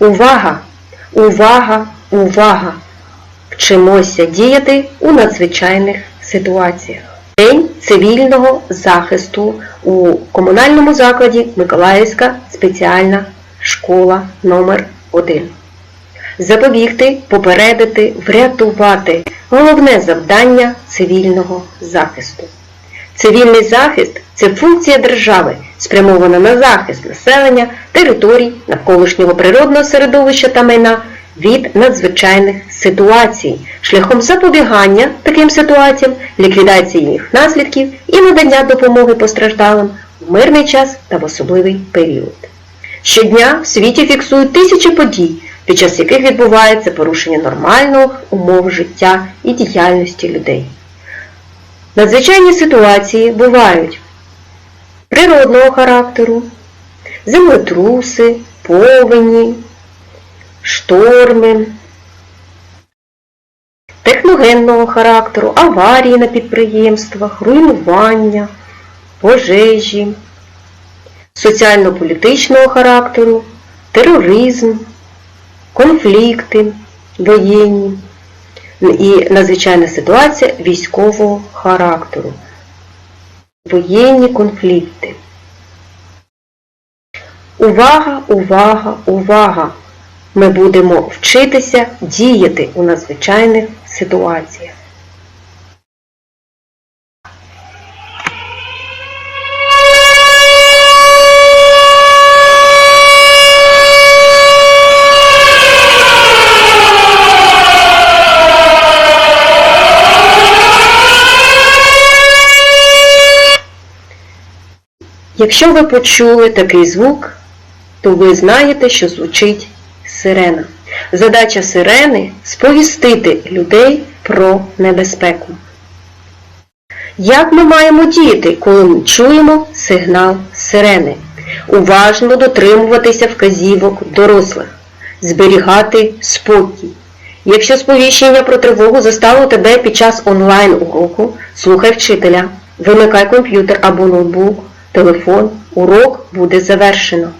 Увага! Увага! Увага! Вчимося діяти у надзвичайних ситуаціях. День цивільного захисту у комунальному закладі Миколаївська спеціальна школа номер 1 Запобігти, попередити, врятувати головне завдання цивільного захисту. Цивільний захист це функція держави, спрямована на захист населення, територій, навколишнього природного середовища та майна від надзвичайних ситуацій, шляхом запобігання таким ситуаціям, ліквідації їх наслідків і надання допомоги постраждалим в мирний час та в особливий період. Щодня в світі фіксують тисячі подій, під час яких відбувається порушення нормальних умов життя і діяльності людей. Надзвичайні ситуації бувають. Природного характеру, землетруси, повені, шторми, техногенного характеру, аварії на підприємствах, руйнування, пожежі, соціально-політичного характеру, тероризм, конфлікти воєнні і надзвичайна ситуація військового характеру, воєнні конфлікти. Увага, увага, увага! Ми будемо вчитися діяти у надзвичайних ситуаціях. Якщо ви почули такий звук, то ви знаєте, що звучить сирена. Задача сирени сповістити людей про небезпеку. Як ми маємо діяти, коли ми чуємо сигнал сирени? Уважно дотримуватися вказівок дорослих, зберігати спокій. Якщо сповіщення про тривогу застало тебе під час онлайн-уроку, слухай вчителя, вимикай комп'ютер або ноутбук, телефон, урок буде завершено.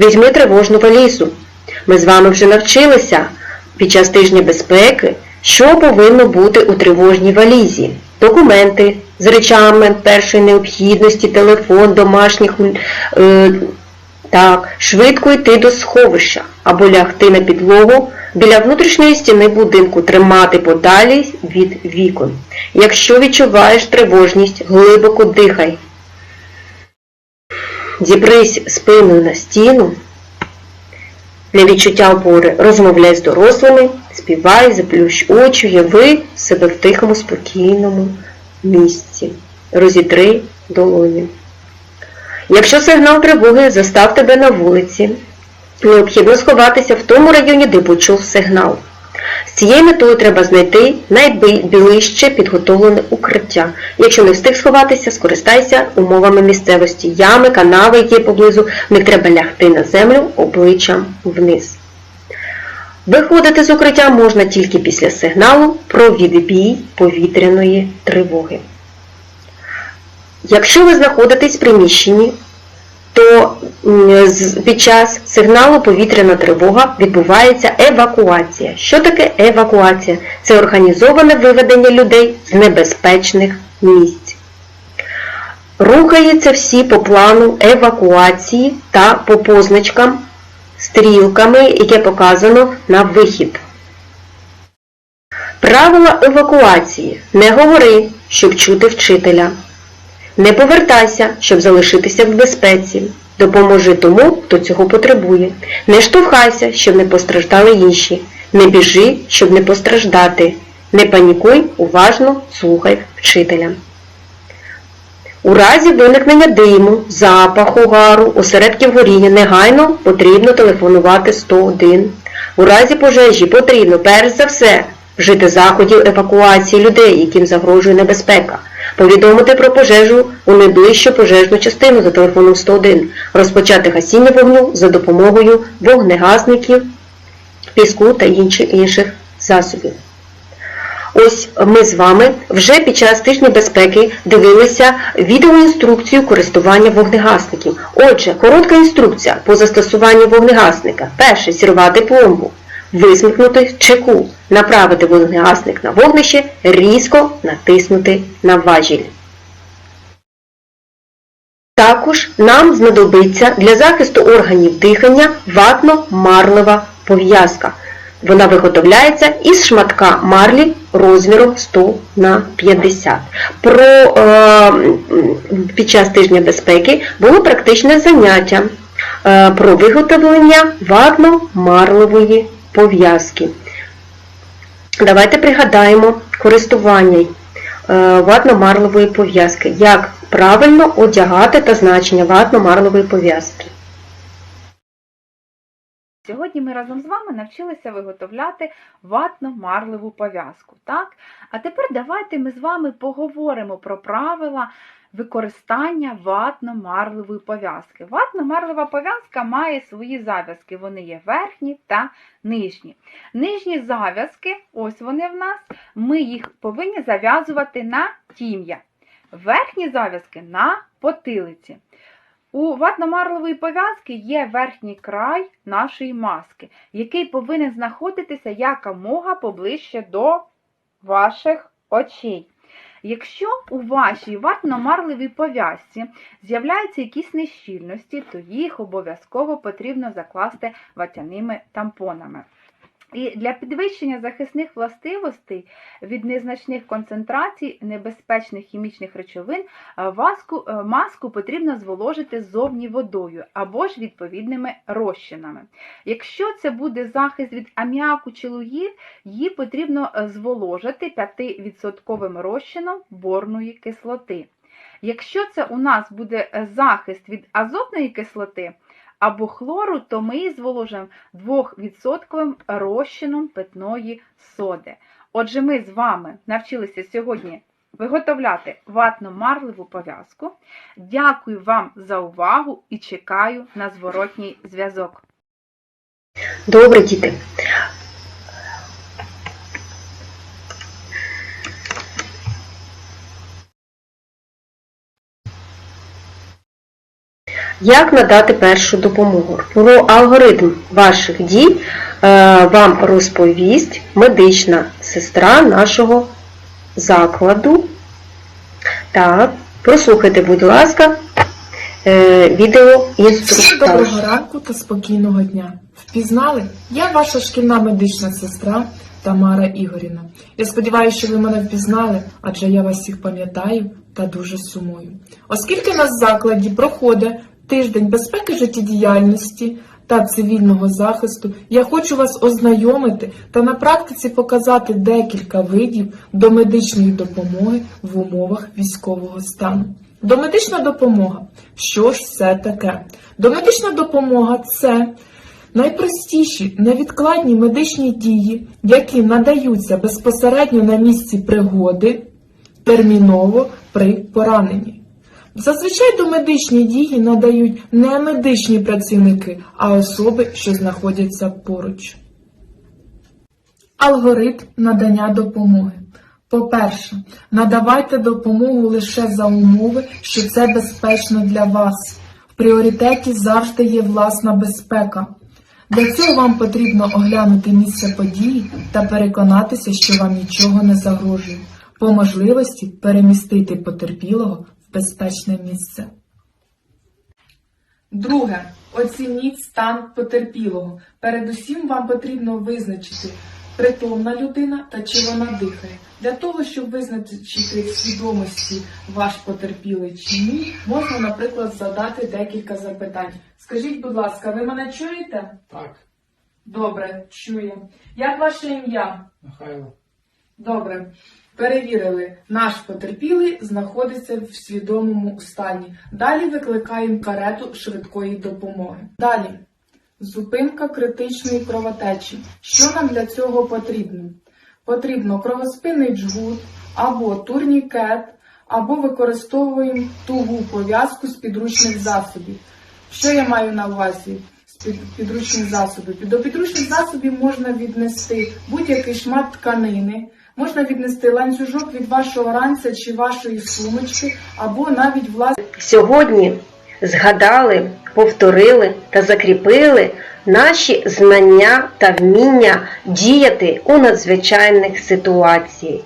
Візьми тривожну валізу. Ми з вами вже навчилися під час тижня безпеки, що повинно бути у тривожній валізі. Документи з речами першої необхідності, телефон, домашніх. Е, так, швидко йти до сховища або лягти на підлогу біля внутрішньої стіни будинку, тримати подалі від вікон. Якщо відчуваєш тривожність, глибоко дихай. Зібрись спиною на стіну. Для відчуття опори розмовляй з дорослими, співай, заплющ очі, яви себе в тихому, спокійному місці. Розітри долоні. Якщо сигнал тривоги застав тебе на вулиці, необхідно сховатися в тому районі, де почув сигнал. Цією метою треба знайти найближче підготовлене укриття. Якщо не встиг сховатися, скористайся умовами місцевості. Ями, канави, які поблизу, них треба лягти на землю обличчям вниз. Виходити з укриття можна тільки після сигналу про відбій повітряної тривоги. Якщо ви знаходитесь в приміщенні, то під час сигналу повітряна тривога відбувається евакуація. Що таке евакуація? Це організоване виведення людей з небезпечних місць. Рухаються всі по плану евакуації та по позначкам, стрілками, яке показано на вихід. Правила евакуації. Не говори, щоб чути вчителя. Не повертайся, щоб залишитися в безпеці. Допоможи тому, хто цього потребує. Не штовхайся, щоб не постраждали інші. Не біжи, щоб не постраждати. Не панікуй, уважно слухай вчителя. У разі виникнення диму, запаху, гару, осередків горіння негайно потрібно телефонувати 101. У разі пожежі потрібно, перш за все, вжити заходів евакуації людей, яким загрожує небезпека. Повідомити про пожежу у найближчу пожежну частину за телефоном 101, розпочати гасіння вогню за допомогою вогнегасників, піску та інших засобів. Ось ми з вами вже під час тижня безпеки дивилися відеоінструкцію користування вогнегасників. Отже, коротка інструкція по застосуванню вогнегасника. Перше зірвати пломбу, висмикнути чеку, направити вогнегасник на вогнище, різко натиснути на важіль. Також нам знадобиться для захисту органів дихання ватно-марлева пов'язка. Вона виготовляється із шматка марлі розміром 100 на 50. Про, е, під час тижня безпеки було практичне заняття е, про виготовлення ватно-марлевої пов'язки. Давайте пригадаємо користування е, ватно-марлевої пов'язки. Як правильно одягати та значення ватно-марлової пов'язки. Сьогодні ми разом з вами навчилися виготовляти ватно-марливу пов'язку. Так? А тепер давайте ми з вами поговоримо про правила використання ватно-марлевої пов'язки. Ватно-марлева пов'язка має свої зав'язки. Вони є верхні та нижні. Нижні зав'язки, ось вони в нас, ми їх повинні зав'язувати на тім'я. Верхні зав'язки на потилиці. У ватно-марлевої пов'язки є верхній край нашої маски, який повинен знаходитися якомога поближче до ваших очей. Якщо у вашій ватно-марливій пов'язці з'являються якісь нещільності, то їх обов'язково потрібно закласти ватяними тампонами. Для підвищення захисних властивостей від незначних концентрацій небезпечних хімічних речовин е, васку- е, маску потрібно зволожити ззовні водою або ж відповідними розчинами. Якщо це буде захист від аміаку чи лугів, її потрібно е, зволожити 5% розчином борної кислоти. Якщо це у нас буде е, захист від азотної кислоти, або хлору, то ми зволожимо 2% розчином питної соди. Отже, ми з вами навчилися сьогодні виготовляти ватно-марливу пов'язку. Дякую вам за увагу і чекаю на зворотній зв'язок. Добре, діти. Як надати першу допомогу? Про алгоритм ваших дій е, вам розповість медична сестра нашого закладу. Так, прослухайте, будь ласка, е, відео Всім інструктаж. доброго ранку та спокійного дня. Впізнали? Я ваша шкільна медична сестра Тамара Ігорівна. Я сподіваюся, що ви мене впізнали, адже я вас всіх пам'ятаю та дуже сумую. Оскільки в закладі проходить тиждень безпеки життєдіяльності та цивільного захисту, я хочу вас ознайомити та на практиці показати декілька видів домедичної допомоги в умовах військового стану. Домедична допомога. Що ж це таке? Домедична допомога це найпростіші невідкладні медичні дії, які надаються безпосередньо на місці пригоди, терміново при пораненні. Зазвичай домедичні дії надають не медичні працівники, а особи, що знаходяться поруч. Алгоритм надання допомоги. По-перше, надавайте допомогу лише за умови, що це безпечно для вас. В пріоритеті завжди є власна безпека. Для цього вам потрібно оглянути місце події та переконатися, що вам нічого не загрожує. По можливості перемістити потерпілого безпечне місце. Друге. Оцініть стан потерпілого. Передусім вам потрібно визначити, притомна людина та чи вона дихає. Для того, щоб визначити в свідомості ваш потерпілий чи ні, можна, наприклад, задати декілька запитань. Скажіть, будь ласка, ви мене чуєте? Так, Добре, чуємо. Як ваше ім'я? Михайло. Добре. Перевірили, наш потерпілий знаходиться в свідомому стані. Далі викликаємо карету швидкої допомоги. Далі. Зупинка критичної кровотечі. Що нам для цього потрібно? Потрібно кровоспинний джгут або турнікет, або використовуємо тугу пов'язку з підручних засобів. Що я маю на увазі? З під- підручних засобів. До підручних засобів можна віднести будь-який шмат тканини, Можна віднести ланцюжок від вашого ранця чи вашої сумочки, або навіть власне. Сьогодні згадали, повторили та закріпили наші знання та вміння діяти у надзвичайних ситуаціях.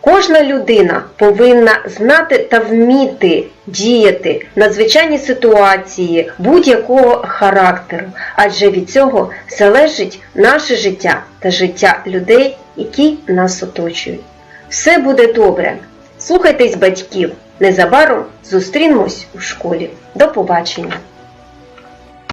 Кожна людина повинна знати та вміти діяти в надзвичайні ситуації будь-якого характеру, адже від цього залежить наше життя та життя людей, які нас оточують. Все буде добре. Слухайтесь батьків. Незабаром зустрінемось у школі. До побачення!